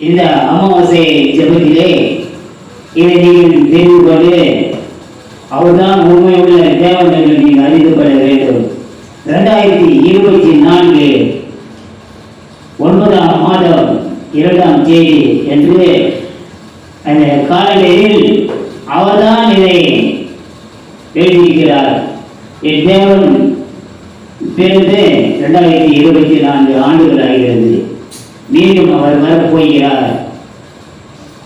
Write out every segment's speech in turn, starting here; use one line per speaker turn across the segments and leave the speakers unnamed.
இந்த அமாவாசை ஜபத்திலே இதை நீங்கள் தெரிந்து கொண்டு அவர்தான் உண்மையுள்ள தேவன் என்று நீங்கள் அறிந்து கொள்ள வேண்டும் இரண்டாயிரத்தி இருபத்தி நான்கு ஒன்பதாம் மாதம் இரண்டாம் தேதி என்று அந்த காலநிலையில் அவர்தான் இதை எழுதியிருக்கிறார் என் தேவன் பிறந்து இரண்டாயிரத்தி இருபத்தி நான்கு ஆண்டுகள் ஆகிறது மீண்டும் அவர் வரப் போகிறார்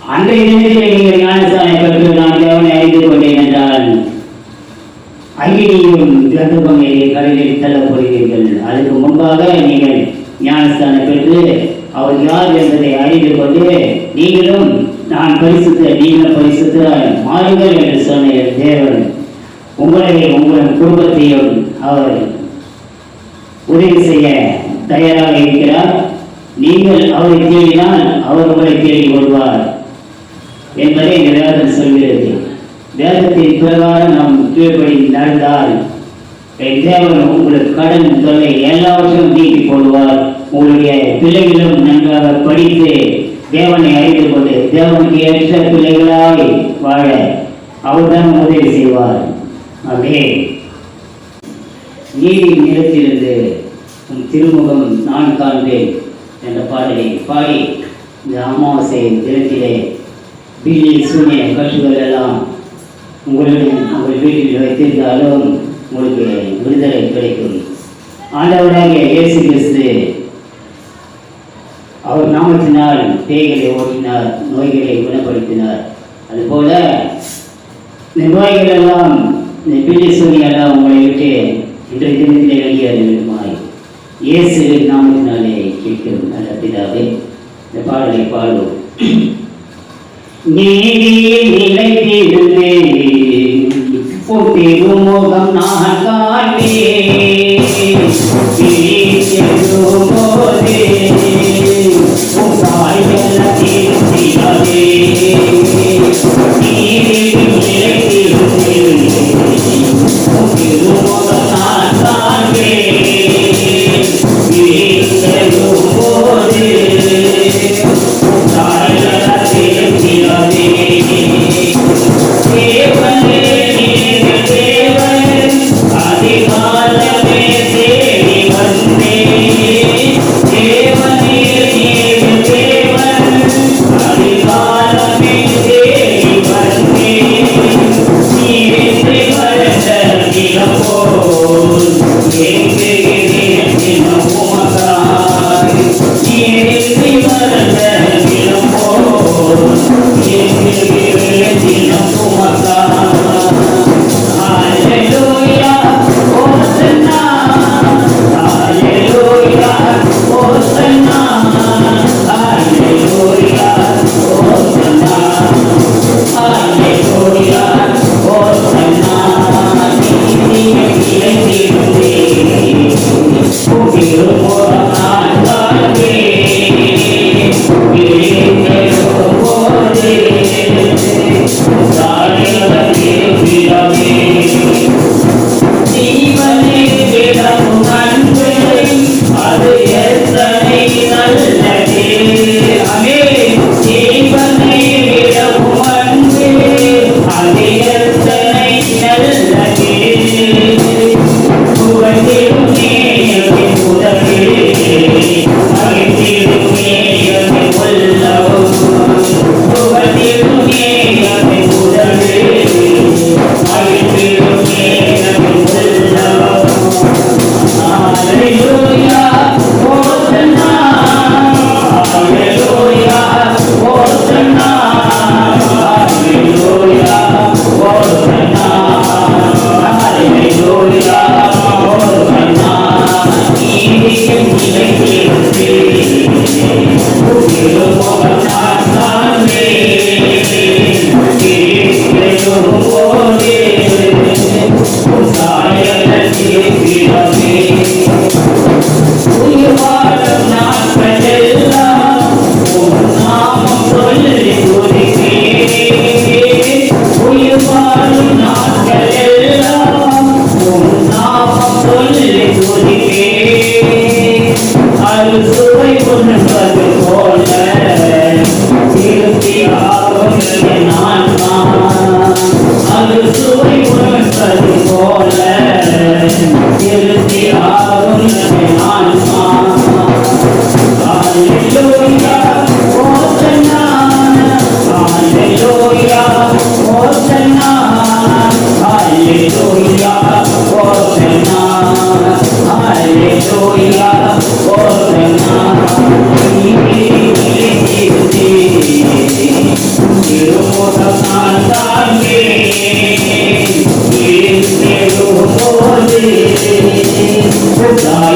அன்றைய தினத்திலே நீங்கள் ஞானஸ்தானை பெற்று நான் தேவனை அறிந்து கொண்டேன் என்றால் அகிலியும் கர்ப்பமையை கடலில் தள்ளப் போகிறீர்கள் அதுக்கு முன்பாக நீங்கள் ஞானஸ்தானை பெற்று அவர் யார் என்பதை அறிந்து கொண்டு நீங்களும் நான் பரிசுத்த மாறுங்கள் என்று சொன்ன தேவன். உங்களை உங்கள் குடும்பத்தையும் அவர் உதவி செய்ய தயாராக இருக்கிறார். நீங்கள் அவரை தேடினால் அவர் உங்களை தேடி வருவார் என்பதை இந்த வேதம் சொல்கிறது. வேதத்தின் பிரகாரம் நாம் கீழ்படி நடந்தால் தேவன் உங்களுக்கு கடன் தொல்லை எல்லாவற்றையும் நீக்கி போடுவார் உங்களுடைய பிள்ளைகளும் நன்றாக படித்து தேவனை அறிந்து கொண்டு தேவனுக்கு ஏற்ற பிள்ளைகளாய் வாழ அவர்தான் உதவி செய்வார். அப்படியே நீதி நிலத்திலிருந்து உன் திருமுகம் நான் காண்பேன் என்ற பாடலை பாடி இந்த அமாவாசை தினத்திலே பில்லி சூனிய கட்டுகள் எல்லாம் உங்களுடன் உங்கள் வீட்டில் வைத்திருந்தாலும் உங்களுக்கு விடுதலை கிடைக்கும். ஆண்டவராகிய இயேசு கிறிஸ்து அவர் நாமத்தினால் பேய்களை ஓட்டினார் நோய்களை குணப்படுத்தினார். அதுபோல இந்த நோய்கள் எல்லாம் இந்த பில்லி சூனியெல்லாம் உங்களை விட்டு இன்றைய தினத்திலே வெளியேற வேண்டுமாய் இயேசு நாமத்தினாலே கேட்கும் நல்ல பிதாவே இந்த பாடலை பாடுவோம். நீதியில் நிலைத்திருந்தே திருமுகம் நான் காண்பேன். போதே உன் தாய்கள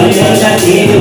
Olhando aquele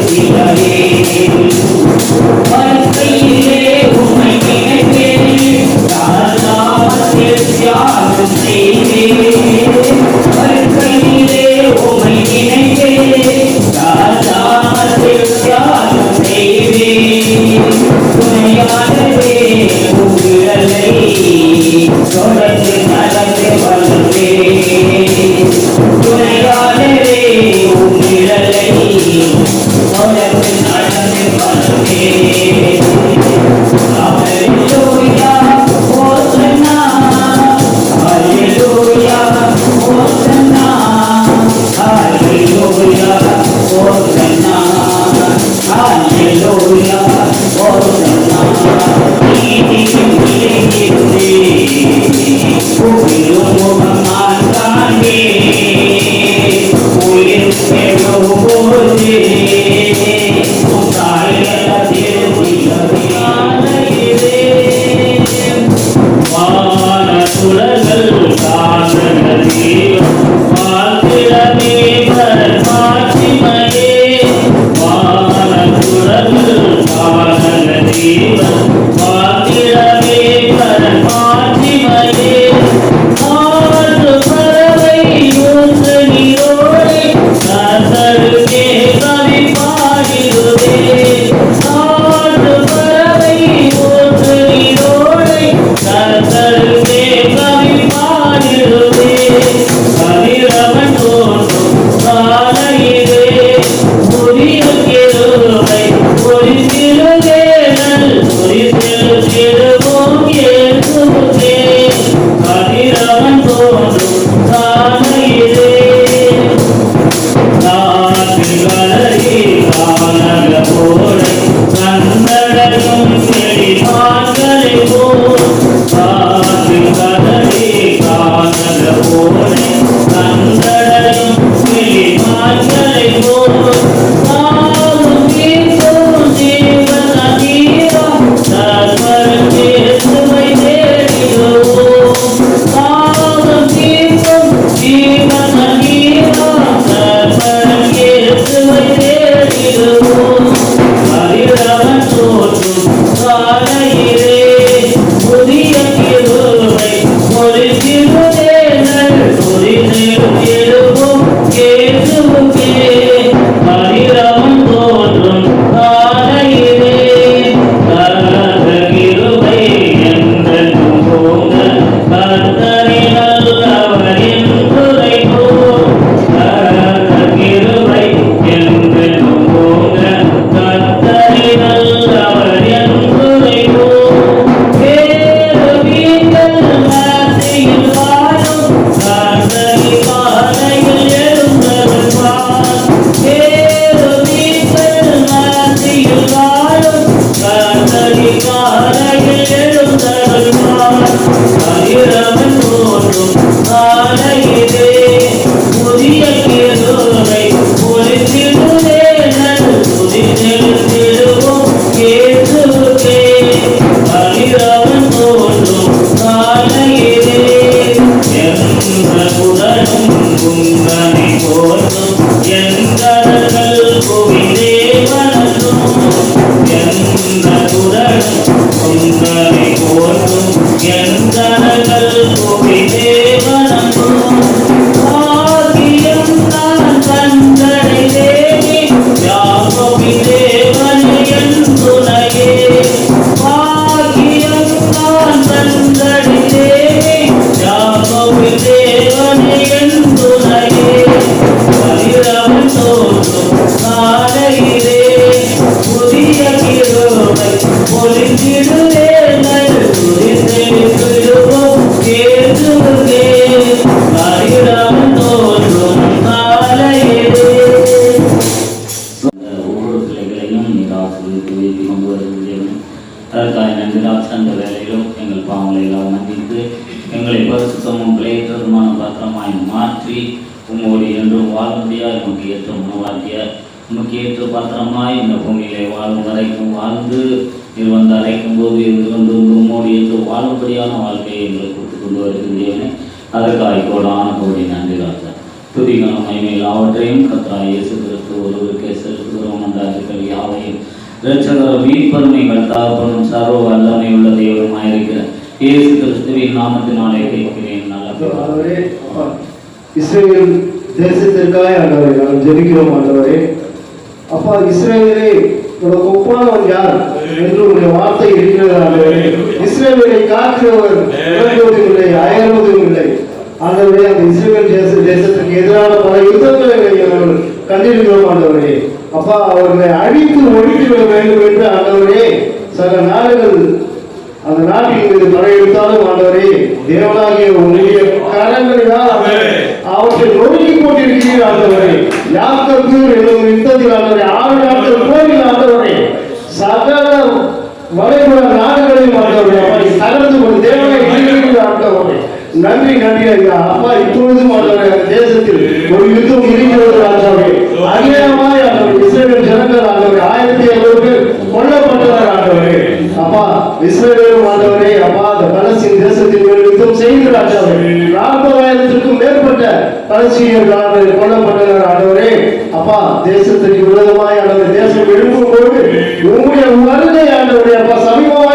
ஏற்ற உணவாக்கிய உமக்கு பாத்திரமாய் இந்த பூமியிலே வாழும் வரைக்கும் வாழ்ந்து இது வந்து அழைக்கும் போது இது வந்து உம்மோடு ஏற்று வாழும்படியான வாழ்க்கையை எங்களுக்கு கொடுத்து கொண்டு வருகின்றேன். அதற்காக கோடான கோடி நன்றி ராஜா. துதிகளும் மகிமையில் அவற்றையும் கத்ரா இயேசு கிறிஸ்து ஒருவருக்கே செலுத்துகிறோம் என்ற அதுக்கள் யாவையும் இரட்சகர் மீட்பரும் எங்கள் சர்வ வல்லமை உள்ள தெய்வமாயிருக்கிற இயேசு கிறிஸ்துவின் நாமத்தினாலே கேட்கிறேன். நல்ல
இஸ்ரேல் தேசத்திற்காக ஆண்டவரே நாங்கள் ஜெபிக்கிறோம் ஆண்டவரே. அப்பா இஸ்ரேலே உனக்கு ஒப்பானவன் யார்? என்று உடைய வார்த்தை இருக்கிறது ஆண்டவரே. இஸ்ரேலை காக்கிறவர் இறங்குவதும் இல்லை அயர்வதும் இல்லை. ஆண்டவரே அந்த இஸ்ரேல் தேச தேசத்துக்கு எதிரான பல யுத்தங்களை நாங்கள் கண்டிருக்கிறோம் ஆண்டவரே. அப்பா அவர்களை அழித்து ஒழித்துவிட வேண்டும் என்று ஆண்டவரே சக நாடுகள் அந்த நாட்டின் மீது படையெடுத்தாலும் ஆண்டவரே தேவனாகிய உங்களுடைய கரங்களினால் அவற்றை நொறுக்கி போட்டிருக்கிறீர் ஆண்டவரே. யாக்கத்து என்னும் யுத்தத்தில் ஆண்டவரே ஆறு நாட்கள் போரில் ஆண்டவரே. சகல வளைகுட நாடுகளையும் ஆண்டவரே அப்படி தகர்த்து கொண்டு தேவனை ஆண்டவரே. நன்றி நன்றி ஐயா. அப்பா இப்பொழுதும் அவருடைய தேசத்தில் ஒரு யுத்தம் இருக்கிறது ஆண்டவரே அநேகமாய் ஆண்டவரே இஸ்ரேல் ஜனங்கள் ஆண்டவரே ஆயிரத்தி ஐநூறு பேர் கொல்லப்பட்டவர் ஆண்டவரே அப்பா இஸ்ரேலும் ஆண்டவரே அப்பா அந்த பலஸ்தீன் தேசத்தில் ஒரு யுத்தம் செய்கிற ஆண்டவரே நாற்பதாயிரத்திற்கும் மேற்பட்ட பலஸ்தீனியர்கள் ஆண்டவரே கொல்லப்பட்டனர் ஆண்டவரே அப்பா தேசத்திற்கு விரோதமாய் ஆண்டவரே தேசம் எழுப்பும் போது உங்களுடைய வருகை ஆண்டவரே அப்பா சமீபமாய்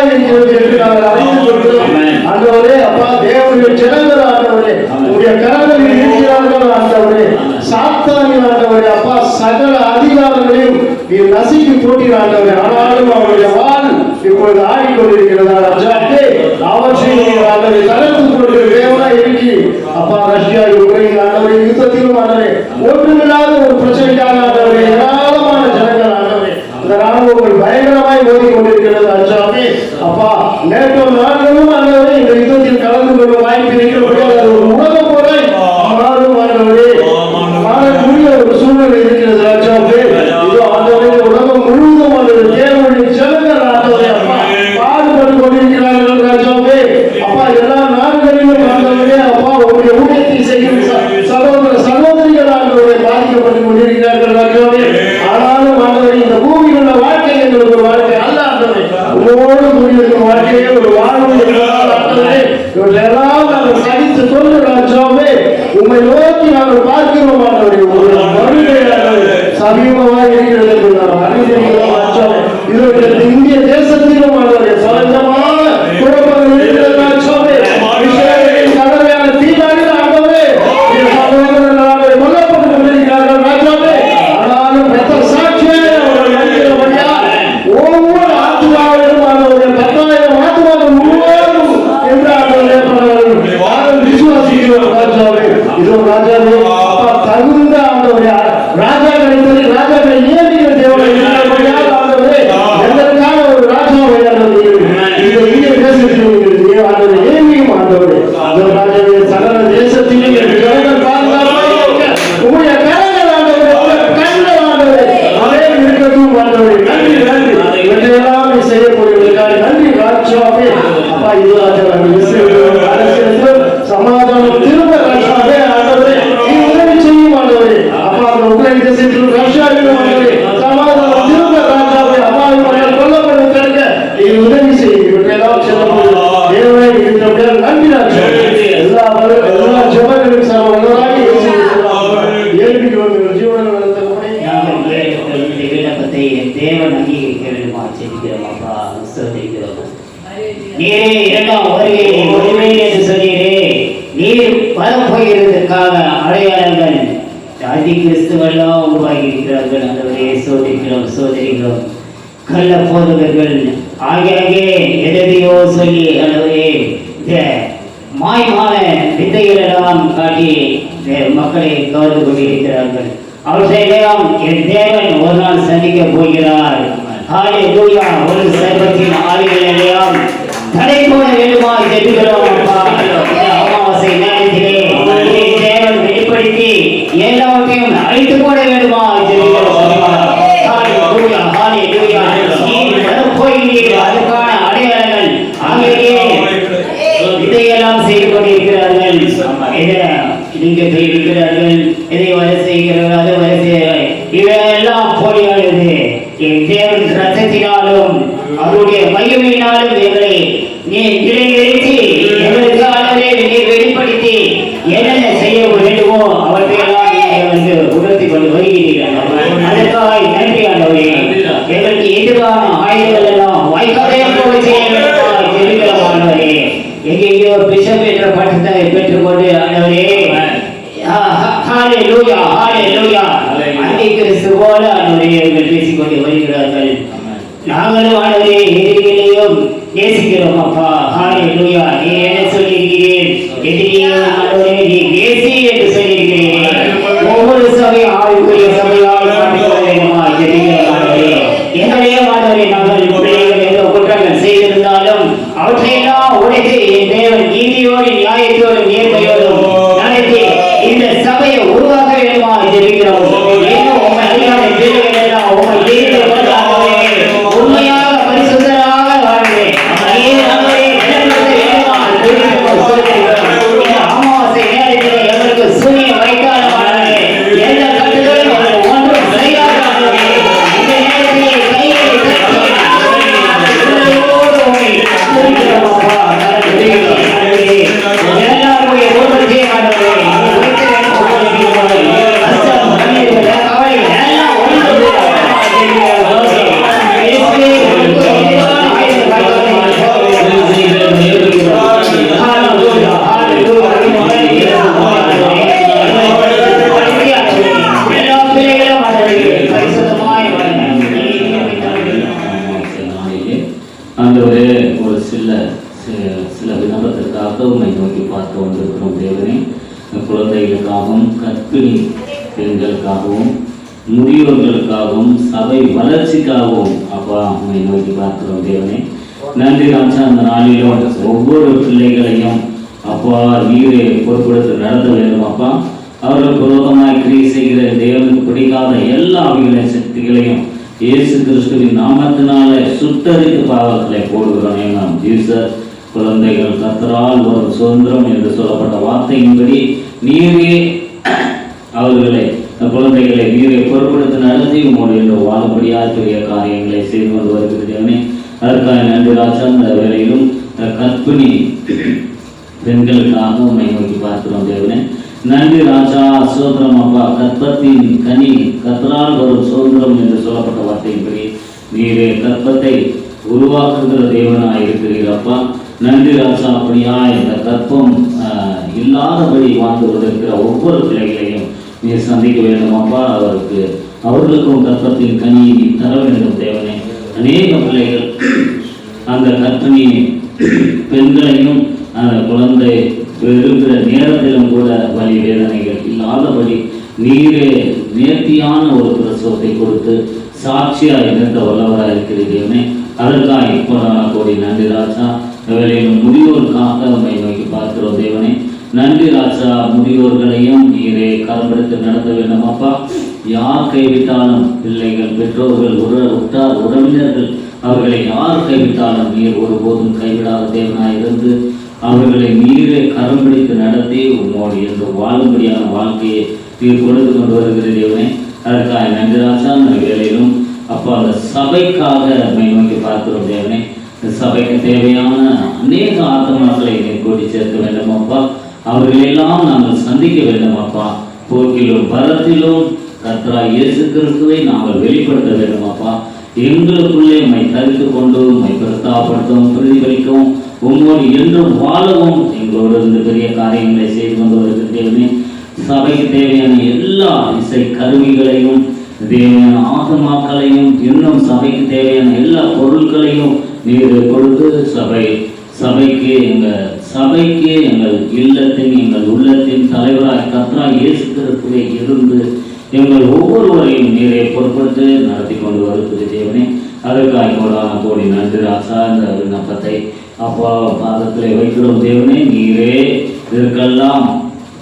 রাজা தேவன்
அங்கீகரிக்க வேண்டுமா செபிக்கிறோம் அப்பா ஸ்தோத்திரிக்கிறோம் நீரே இரண்டாம் வருகையை ஒருவேளை என்று சொன்னீரே நீர் வரப்போகிறதற்காக அடையாளங்கள். அதி கிறிஸ்துவெல்லாம் உருவாகி இருக்கிறார்கள் அந்தவரே சோதிக்கிறோம் சோதரிக்கிறோம். கள்ள போதகர்கள். ஆகியாகே எதையோ சொல்லி இந்த மாயமான வித்தைகளெல்லாம் காட்டி மக்களை கவர்ந்து கொண்டிருக்கிறார்கள் அவற்றையெல்லாம் என் தேவன் ஒரு நாள் சந்திக்க போகிறார். ஹாலே ஹalleluya ஒரு சர்வத்தின் ஆளுகளெல்லாம் தடை போட வேண்டுமா ஜெபிக்கிறோம் அப்பா. அமாவாசை நேரத்திலே தேவன் வெளிப்படுத்தி எல்லாவற்றையும் அழித்து போட வேண்டுமா ஸ்தோத்திரம் அப்பா. ஹalleluya நீ என்ன சொல்லியிருக்கிறேன்? எதிரியான ஆண்டவரே நீ ஏசி என்று சொல்லியிருக்கிறேன். ஒவ்வொரு சபை ஆளுக்குரிய சபையால் மாற்றிக்கொள்ள வேண்டுமா ஜெபிக்கிறேன் ஆண்டவரே? எங்களையே ஆண்டவரே நாங்கள் பிள்ளைகள் எந்த குற்றங்கள் செய்திருந்தாலும் அவற்றையெல்லாம் உடைத்து என் தேவன் நீதியோடு நியாயத்தோடு நேர்மை அவர்கள்
அவர்களுக்கு விரோதமாய் கிரியை செய்கிற தேவனுக்கு பிடிக்காத எல்லா அவிகளை சக்திகளையும் இயேசு கிறிஸ்துவின் நாமத்தினாலே சுத்தரித்து பாவத்தில் போடுகிறோம். நாம் ஜீசர் குழந்தைகள் கத்தரால் ஒரு சுதந்திரம் என்று சொல்லப்பட்ட வார்த்தையின்படி நீரே அவர்களை குழந்தைகளை நீரை பொருட்படுத்த நடத்தி உங்களோடு என்று வாழும்படியாக பெரிய காரியங்களை செய்து கொண்டு வருகிறேனே அதற்காக நன்றி ராஜா இந்த வேலையிலும் கற்பிணி பெண்களுக்காக உண்மை நோக்கி பார்க்கிறோம் தேவனே. நன்றி ராஜா சோதரம் அப்பா. கற்பத்தின் கனி கத்தனால் வரும் சுதந்திரம் என்று சொல்லப்பட்ட வார்த்தையின்படி நீரே கற்பத்தை உருவாக்குகிற தேவனாக இருக்கிறீர் அப்பா. நன்றி ராஜா அப்படியா இந்த கற்பம் ஆஹ், இல்லாதபடி வாழ்ந்து கொண்டிருக்கிற ஒவ்வொரு பிள்ளைகளையும் நீர் சந்திக்க வேண்டும் அப்பா. அவருக்கு அவர்களுக்கும் கற்பத்தின் கனியை நீ தர வேண்டும் தேவனே. அநேக பிள்ளைகள் அந்த கற்பனி பெண்களையும் அந்த குழந்தை எழுகிற நேரத்திலும் கூட வலி வேதனைகள் இல்லாதபடி நீரே நேர்த்தியான ஒரு பிரசவத்தை கொடுத்து சாட்சியாக இருந்த வல்லவராக இருக்கிறீர்களே அதற்காக இப்போதான கோடி நன்றி ராஜா. வேலையில் முதியோருக்காக உண்மை நோக்கி பார்க்கிறோம் தேவனே. நன்றி ராஜா முதியோர்களையும் நீரே கரப்படுத்தி நடத்த வேண்டும் அப்பா. யார் கைவிட்டாலும் பிள்ளைகள் பெற்றோர்கள் உற உற்றார் உறவினர்கள் அவர்களை யார் கைவிட்டாலும் நீர் ஒருபோதும் கைவிடாத தேவனாக இருந்து அவர்களை நீரே கரம் பிடித்து நடத்தி உம்மோடு என்று வாழும்படியான வாழ்க்கையை நீர் கொடுத்து கொண்டு வருகிறது தேவனே. அதற்காக நன்றி அந்த வேலையிலும் அப்போ அந்த சபைக்காக நம்மை நோக்கி பார்க்கிறோம் தேவனே. இந்த சபைக்கு தேவையான அநேக ஆத்மாக்களை நீர் கூட்டி சேர்க்க வேண்டும் அப்பா. அவர்களெல்லாம் நாங்கள் சந்திக்க வேண்டும் அப்பா. போக்கிலும் பரத்திலும் கத்ரா இயேசு கிறிஸ்துவை நாங்கள் வெளிப்படுத்த வேண்டும் அப்பா. எங்களுக்குள்ளே மை தரித்து கொண்டு மை பிரஸ்தாபடுத்தவும் பிரதிபலிக்கவும் உம்மோடு என்றும் வாழவும். எங்களோடு இருந்து பெரிய காரியங்களை செய்து கொண்டு வருகிறேனே சபைக்கு தேவையான எல்லா இசை கருவிகளையும் தேவையான ஆத்மாக்களையும் இன்னும் சபைக்கு தேவையான எல்லா பொருட்களையும் நீர் கொடுத்து சபை சபைக்கு எங்கள் சபைக்கு எங்கள் இல்லத்தின் எங்கள் உள்ளத்தின் தலைவராய் கத்ரா இயேசு கிறிஸ்துவை இருந்து எங்கள் ஒவ்வொருவரையும் நீரை பொறுப்படுத்தி நடத்தி கொண்டு வருவது தேவனே. அதற்காக கோடான கோடி நன்றி ராசா இந்த விண்ணப்பத்தை அப்பா பாதத்தில் வைக்கிறோம் தேவனே. நீரே இதற்கெல்லாம்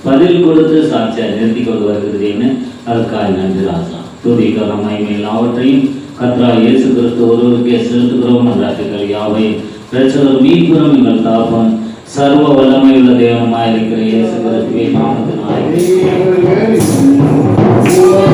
பதில் கொடுத்து சாட்சியாக நிறுத்தி கொண்டு வருகிறது தேவனே. அதற்காக நன்றி ராசா. துதிக்கிறோம் மகிமை எல்லாவற்றையும் கத்ரா இயேசு கிறிஸ்து ஒருவருக்கே செலுத்துகிறோம் நன்றாட்டுகள் யாவையும் பிரச்சனை மீட்புறம் எங்கள் தாப்பன் சர்வ வல்லமையுள்ள தேவனமாய் இருக்கிற இயேசு கிறிஸ்துவை
நாமத்தினாய்